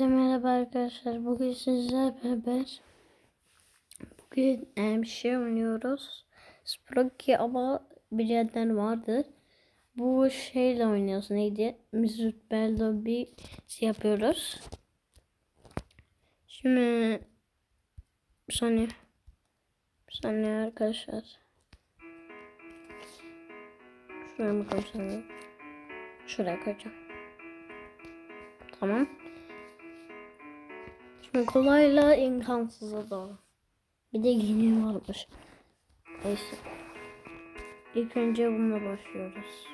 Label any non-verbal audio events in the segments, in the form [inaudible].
Herkese merhaba arkadaşlar. Bugün sizlerle beraber bugün e, bir şey oynuyoruz. Sproky ama bilenler vardır. Bu şeyle oynuyoruz. Neydi? Mesut Bello bir şey yapıyoruz. Şimdi bir saniye. Bir saniye arkadaşlar. Şuraya mı koysam? Şuraya koyacağım. Tamam. Kolayla imkansıza doğru. Bir de yeni varmış. Neyse. İlk önce bununla başlıyoruz.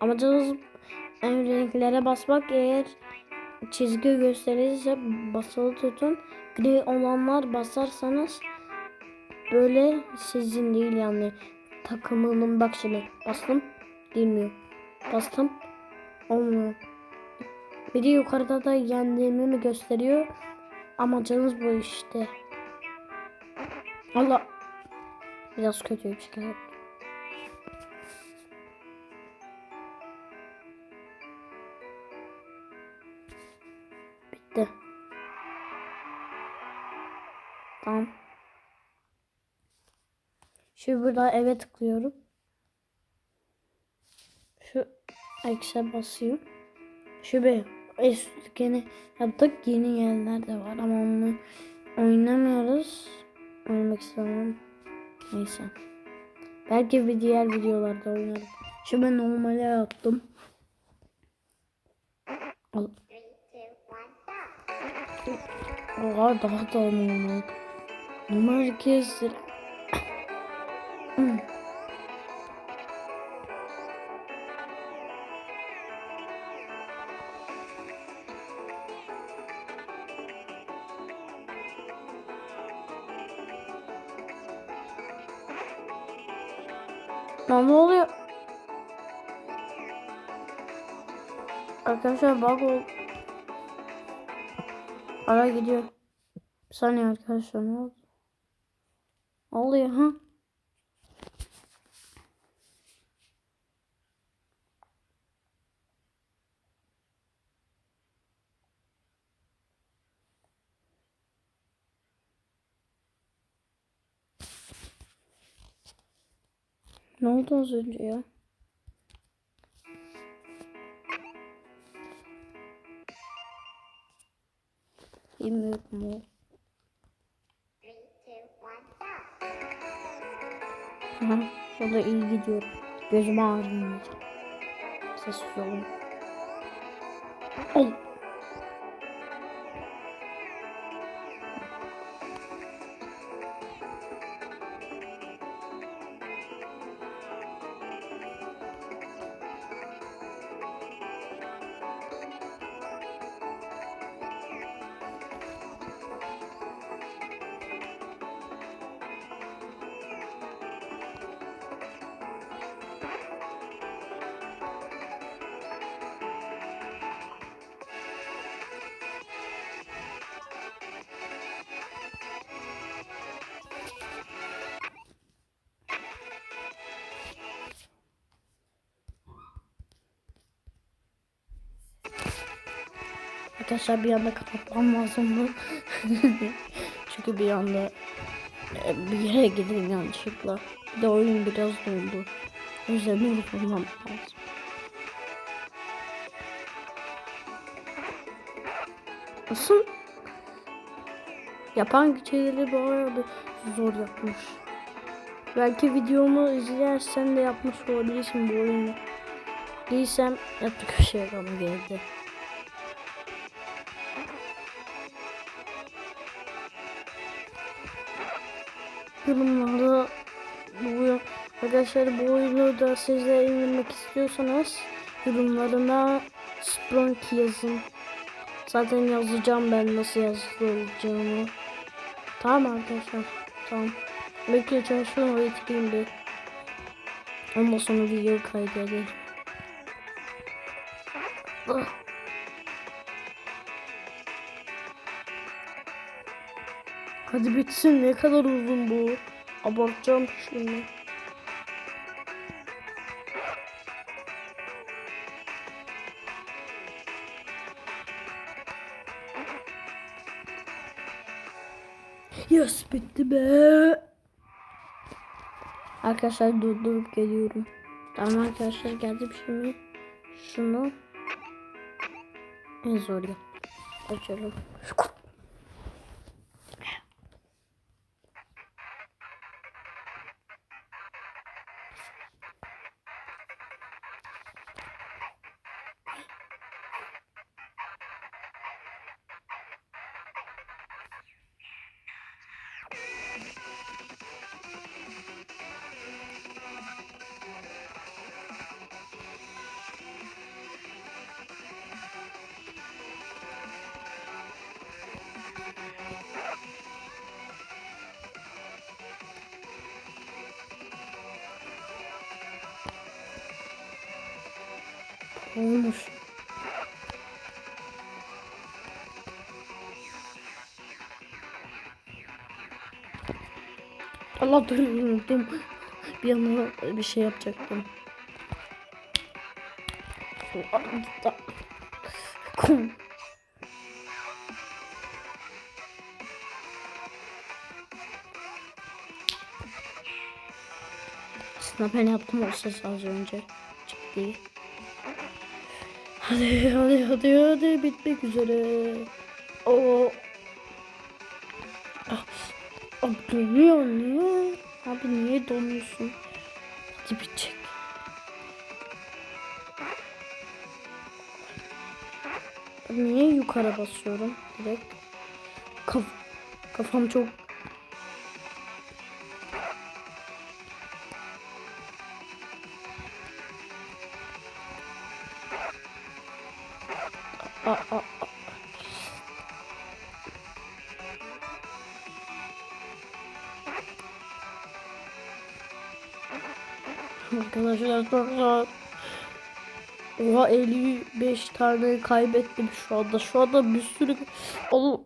Amacımız en renklere basmak eğer çizgi gösterirse basılı tutun. Gri olanlar basarsanız böyle sizin değil yani takımının bak şimdi bastım girmiyor. Bastım olmuyor. Biri yukarıda da yendiğimi mi gösteriyor? Amacınız bu işte. Allah. Biraz kötü bir şey. Bitti. Tamam. Şu burada eve tıklıyorum. Şu X'e basıyorum. Şu bir gene yaptık yeni yerler de var ama onu oynamıyoruz. Oynamak istemem. Neyse. Belki bir diğer videolarda oynarım. Şu ben normale yaptım. Al. Oha daha da normal. Normal kestir. [clears throat] Ne oluyor? Arkadaşlar bug ol. Ara gidiyor. Bir saniye arkadaşlar ne oldu? Oluyor ha? Ne oldu az önce ya? Bilmiyorum o. Aha, şurada iyi gidiyor. Gözüm ağrıyor. Sessiz olun. Ay. Arkadaşlar bir anda kapatmam lazım bu. [laughs] Çünkü bir anda e, bir yere gidelim yanlışlıkla. Bir de oyun biraz dondu. O yüzden bulmam lazım. Nasıl? Yapan şeyleri bu arada zor yapmış. Belki videomu izlersen de yapmış olabilirsin bu oyunu. Değilsem yapacak bir şey bana geldi. Yorumlarda bu arkadaşlar bu oyunu da sizle indirmek istiyorsanız yorumlarına Sprunk yazın. Zaten yazacağım ben nasıl yazdıracağımı. Tamam arkadaşlar. Tamam. Bekle çalışıyorum oraya tıklayayım bir. Ondan sonra video kaydedelim. Ah. Hadi bitsin ne kadar uzun bu. Abartacağım şimdi. Yes bitti be. Arkadaşlar durdurup geliyorum. Tamam arkadaşlar geldim şimdi. Şey Şunu en zor yap. Açalım. Olmuş. Allah dur unuttum. Bir yana bir şey yapacaktım. Kum. Aslında ben yaptım o ses az önce. Çıktı. Hadi hadi hadi hadi bitmek üzere. O. Ah, ah donuyor niye? Abi niye donuyorsun? Hadi bitecek. Niye yukarı basıyorum direkt? Kaf kafam çok Arkadaşlar çok zor. Oha 55 tane kaybettim şu anda. Şu anda bir sürü... Oğlum.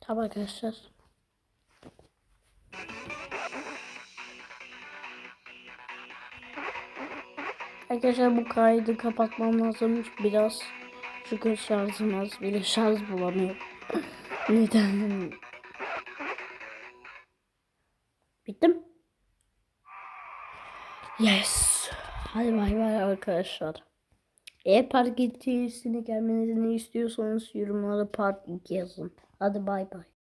Tamam arkadaşlar. Arkadaşlar bu kaydı kapatmam lazımmış biraz. Çünkü şarjım az bile şarj bulamıyorum. [laughs] Neden? Bittim. Yes. Hadi bay bay arkadaşlar. Eğer park ikincisine gelmenizi istiyorsanız yorumlara part 2 yazın. Hadi bay bay.